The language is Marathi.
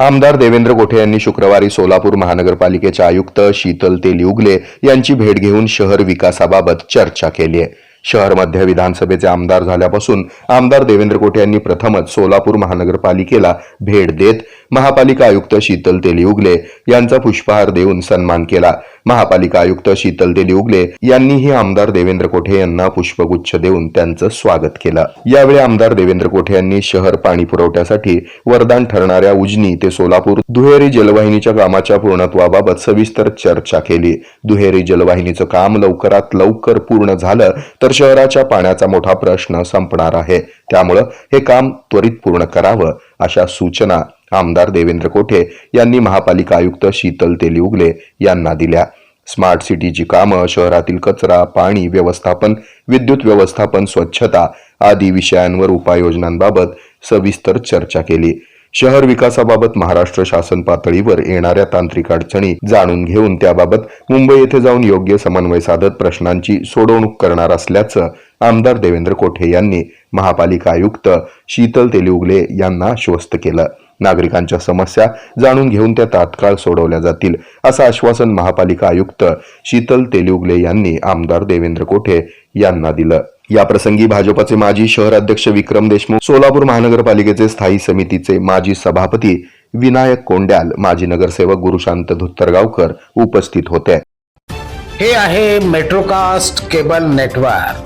आमदार देवेंद्र गोठे यांनी शुक्रवारी सोलापूर महानगरपालिकेच्या आयुक्त शीतल तेलिउगले यांची भेट घेऊन शहर विकासाबाबत चर्चा केली आहे. शहर मध्य विधानसभेचे आमदार झाल्यापासून आमदार देवेंद्र कोठे यांनी प्रथमच सोलापूर महानगरपालिकेला भेट देत महापालिका आयुक्त शीतल तेलिउगले यांचा पुष्पहार देऊन सन्मान केला. महापालिका आयुक्त शीतल तेलिउगले यांनीही आमदार देवेंद्र कोठे यांना पुष्पगुच्छ देऊन त्यांचं स्वागत केलं. यावेळी आमदार देवेंद्र कोठे यांनी शहर पाणी पुरवठ्यासाठी वरदान ठरणाऱ्या उजनी ते सोलापूर दुहेरी जलवाहिनीच्या कामाच्या पूर्णत्वाबाबत सविस्तर चर्चा केली. दुहेरी जलवाहिनीचं काम लवकरात लवकर पूर्ण झालं तर शहराच्या पाण्याचा मोठा प्रश्न संपणार आहे. त्यामुळं हे काम त्वरित पूर्ण करावं. अशा सूचना आमदार देवेंद्र कोठे यांनी महापालिका आयुक्त शीतल तेलिउगले यांना दिल्या. स्मार्ट सिटीची कामं शहरातील कचरा पाणी व्यवस्थापन विद्युत व्यवस्थापन स्वच्छता आदी विषयांवर उपाययोजनांबाबत सविस्तर चर्चा केली. शहर विकासाबाबत महाराष्ट्र शासन पातळीवर येणाऱ्या तांत्रिक अडचणी जाणून घेऊन त्याबाबत मुंबई येथे जाऊन योग्य समन्वय साधत प्रश्नांची सोडवणूक करणार असल्याचं आमदार देवेंद्र कोठे यांनी महापालिका आयुक्त शीतल तेलिउगले यांना आश्वस्त केलं. नागरिकांच्या समस्या जाणून घेऊन त्या तात्काळ सोडवल्या जातील असं आश्वासन महापालिका आयुक्त शीतल तेलिउगले यांनी आमदार देवेंद्र कोठे यांना दिलं. या प्रसंगी भाजपचे माजी शहराध्यक्ष विक्रम देशमुख सोलापूर महानगरपालिकेचे स्थायी समितीचे माजी सभापती विनायक कोंड्याल माजी नगरसेवक गुरुशांत धुत्तरगावकर उपस्थित होते. हे आहे मेट्रोकास्ट केबल नेटवर्क.